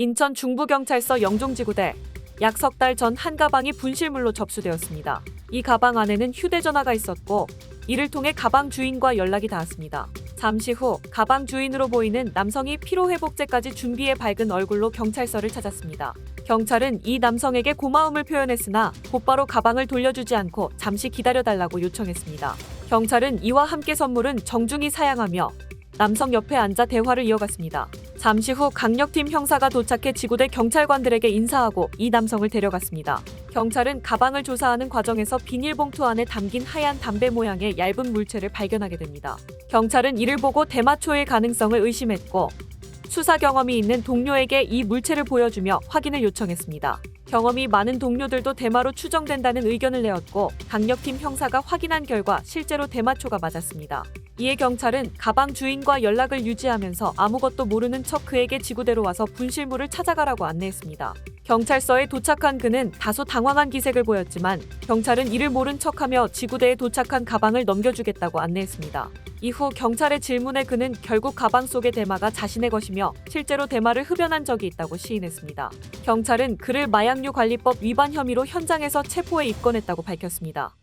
인천 중부경찰서 영종지구대 약 석 달 전 한 가방이 분실물로 접수되었습니다. 이 가방 안에는 휴대전화가 있었고 이를 통해 가방 주인과 연락이 닿았습니다. 잠시 후 가방 주인으로 보이는 남성이 피로회복제까지 준비해 밝은 얼굴로 경찰서를 찾았습니다. 경찰은 이 남성에게 고마움을 표현했으나 곧바로 가방을 돌려주지 않고 잠시 기다려달라고 요청했습니다. 경찰은 이와 함께 선물은 정중히 사양하며 남성 옆에 앉아 대화를 이어갔습니다. 잠시 후 강력팀 형사가 도착해 지구대 경찰관들에게 인사하고 이 남성을 데려갔습니다. 경찰은 가방을 조사하는 과정에서 비닐봉투 안에 담긴 하얀 담배 모양의 얇은 물체를 발견하게 됩니다. 경찰은 이를 보고 대마초의 가능성을 의심했고 수사 경험이 있는 동료에게 이 물체를 보여주며 확인을 요청했습니다. 경험이 많은 동료들도 대마로 추정된다는 의견을 내었고 강력팀 형사가 확인한 결과 실제로 대마초가 맞았습니다. 이에 경찰은 가방 주인과 연락을 유지하면서 아무것도 모르는 척 그에게 지구대로 와서 분실물을 찾아가라고 안내했습니다. 경찰서에 도착한 그는 다소 당황한 기색을 보였지만 경찰은 이를 모른 척하며 지구대에 도착한 가방을 넘겨주겠다고 안내했습니다. 이후 경찰의 질문에 그는 결국 가방 속의 대마가 자신의 것이며 실제로 대마를 흡연한 적이 있다고 시인했습니다. 경찰은 그를 마약류 관리법 위반 혐의로 현장에서 체포해 입건했다고 밝혔습니다.